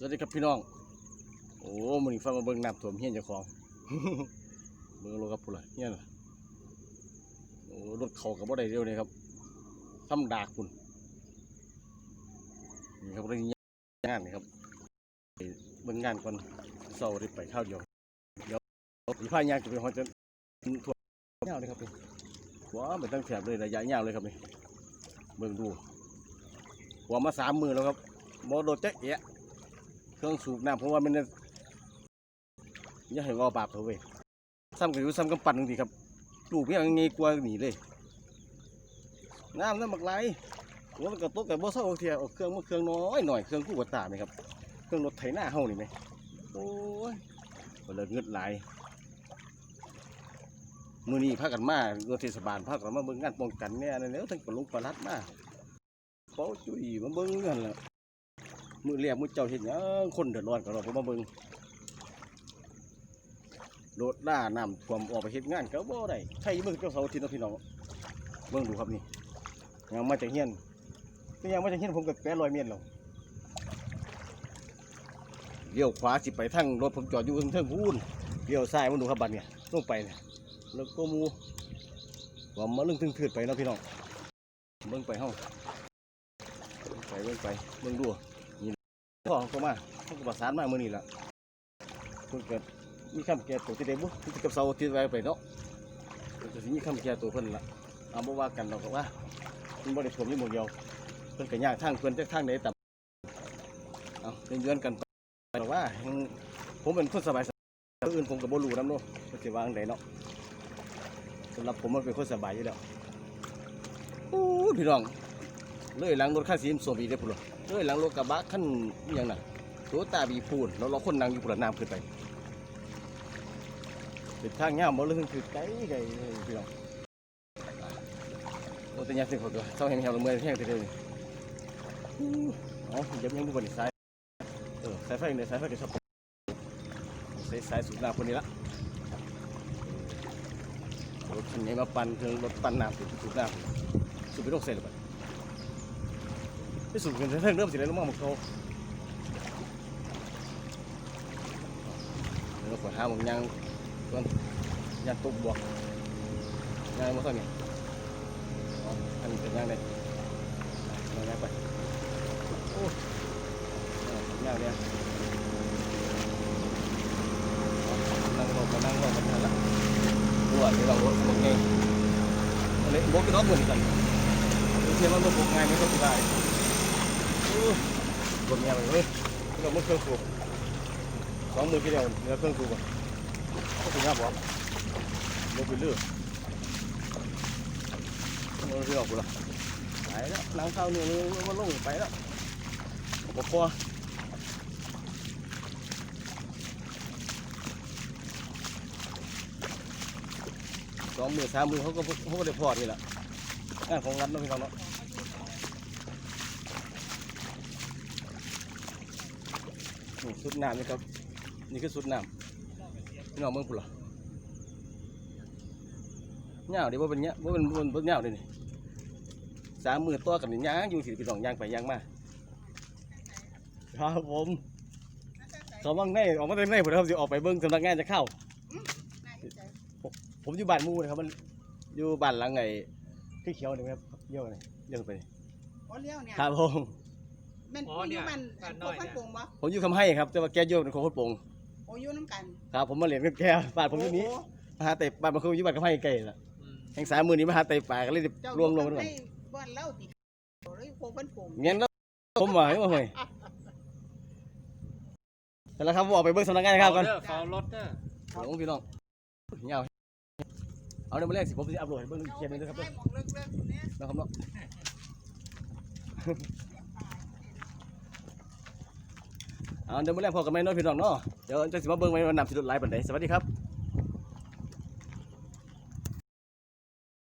สวัสดีครับพี่น้อง โอ้มันฟังมาเบิ่งน้ำท่วมเฮียนเจ้าของ เบิ่งรถครับพุ่นละเฮียน่ะโอ้รถเขากับบ่ได้เร็วเลยครับทำดากพุ่นนี่ครับเรื่องงานนี่ครับเบิ่งงานก่อนเสาร์ได้ไปข้าวเดียวเดี๋ยวอีพายางจะไปฮอจะทั่วยาวเลยครับนี่ว้าไปตั้งแถบเลยระยะยาวเลยครับนี่เบิ่งดูหัวมาสามมือแล้วครับบ่โดดจ๊เอะ เครื่องสูบน้ำเพราะว่ามันเนี่ยอย่าให้ว่าบาปเถอะเว้ยซ้ำกันอยู่ซ้ำกันปั่นดีครับลูกเพียงไงกลัวหนีเลยน้ำน้ำบักไหลหัวมันกระตุกแต่บ่เศร้าเทียเอาเครื่องมาเครื่องน้อยหน่อยเครื่องกู้กระตาไหมครับเครื่องรถไถหน้าเฮานี่ไหมโอ้ยก็เลยเงืดไหลมือนี้พากันมารงเทศบาลพากันมาเบิ่งงานป้องกันเนี่ยนั่นแล้วทั้งปลงปลัดมาเป้าจุ๋ยมาเบิ่งกันล่ะ มือเรียกมือเจ้าเห็นยังคนเดือดร้อนก็เราก็มาเบิ่งโดดด่าน้ำท่วมออกไปเฮ็ดงานก็บ่ได้ใช่เบิ่งเจ้าเสาร์อาทิตย์เนาะพี่น้องเบิ่งดูครับนี่ยังมาจากเฮียนก็ยังมาจากเฮียนผมก็แปดร้อยเมตรแล้วเลี้ยวขวาสิไปทางรถผมจอดอยู่ทางเทิงพูนเลี้ยวซ้ายมันดูครับบัดเนี่ยลงไปเนี่ยแล้วก็มูว่ามาเรื่องถึงถืดไปนะพี่น้องเบิ่งไปเฮาไปเบิ่งไปเบิ่งดู พ่อเขาก็มาเขาก็ประสานมาเมื่อนี้ละเพิ่งเกิดมีคำแก่ตัวที่ใดบุที่กับเสาที่ไว้ไปเนาะเพิ่นก็สิมีคำแก่ตัวเพิ่นละเอาบ่ว่ากันเราก็ว่ามันบ่ได้ท่วมอยู่หมู่เดียวเพิ่นก็ยากทางเพิ่นแต่ทางไหนต่ำเอาเยือนกันไปแต่ว่าผมเป็นคนสบายๆคนอื่นผมก็บ่รู้นำเนาะว่าสิว่างไดเนาะสำหรับผมมันเป็นคนสบายอยู่แล้วโอ้พี่น้องเลยหลังรถคันสีส้มอีกเด้อพุ่น เอ้ยหลังรถกระบะขั้นอย่างน่ะโตตาบีพูนเราเราคนนั่งอยู่ประน้ำขึ้นไปเป็นทางเงาบ่เรื่องคือไกลไกลพี่น้องโอ้แต่ยังสิเขาตัวเศร้าแห้งๆลงมือแห้งทีเดียวอ๋อเดี๋ยวยังดูบนสายเออสายไฟเนี่ยสายไฟเดี๋ยวชอบสายสายสูบน้ำคนนี้ละรถคันนี้มาปั่นเครื่องรถปั่นน้ำสูบน้ำสูบไปโรคเซลล์ไป ที่สุดกันเรื่องเริ่มสิเลยลงมาหมดเขาเดี๋ยวขวดห้าผมยังต้นยังตุกบวกยังมาเท่านี้อ๋ออันนี้เป็นยังไงยังไงไปโอ้ยังเลยนั่งรอมานั่งรอกันทันละปวที่เรารถพวกนี้อันนี้บวกกันน้องเหมือนกันเทียบมันบวกง่ายไม่ต้องส บายบนเมียเว้ยเราไม่เครื่องสูบสองมือกี่เดียวเนื้อเครื่องสูบอะก็ถึงหน้าบอกลงไปเรื่อยเราเรื่องกูละไปแล้วล้างข้าวเนี่ยมันลงไปแล้วบอกคอสองมือสามมือเขาก็เขาก็ได้พอดนี่แหละงานของรัฐเนาะพี่น้องเนาะ นี่สุดน้ำนี่ครับนี่คือสุดน้ำพี่น้องเมืองพุ่นเหรอเงาเดี๋ยวว่าเป็นเงี้ยว่าเป็นว่าเป็นเงาเลยนี่สามมือตัวกันนี่ย่างอยู่สิพี่น้องย่างไปย่างมาครับผมเขาบ้างในออกมาเต็มในผมครับจะออกไปเบิ้งสำนักงานจะเข้า ผมอยู่บ้านหมูนะครับมันอยู่บ้านหลังไงที่เขียวนี่ครับเยี่ยวนี่เยี่ยวไปนี่โอ้เลี้ยวเนี่ยครับผม แมันอ๋ออเนี่ยยู่มันบ้านน้โคอยกเนี่ยพันปงบ่ผมอยู่คำให้ครับ แต่ว่าแกโยกเป็นคนโคตรโปร่งโอ้อยู่น้ำกันครับผมมาเรียนกับแกบ้านผมอยู่นี้โอ้มาหาเตะบ้านมันคืออยู่บ้านคำให้ไกลละอืมแห่งสามมือนี้มาหาเตะป่าก็เลยเจ้ารวมลงกันก่อนให้บ้านเล่าติเลยโคกพันปงงั้นแล้วผมว่าให้มาเฮ้ยแต่ละครับผมออกไปเบิ่งสำนักงานนะครับก่อนเด้อเฝ้ารถเด้อหลงพี่น้องเงาเอาเดี๋ยวมาแรกสิผมจะอัพโหลดให้เบิ่งเขียนเลยนะครับให้มองเลิกๆเนี่ยนะครับเนาะ เอาเดี๋ยวมาแรกพอกันไหมเน้องพี่น้องเนาะเดี๋ยวจะสิมาเบิ่งไหมวันนำสิรถไลฟ์บันไดสวัสดีครับ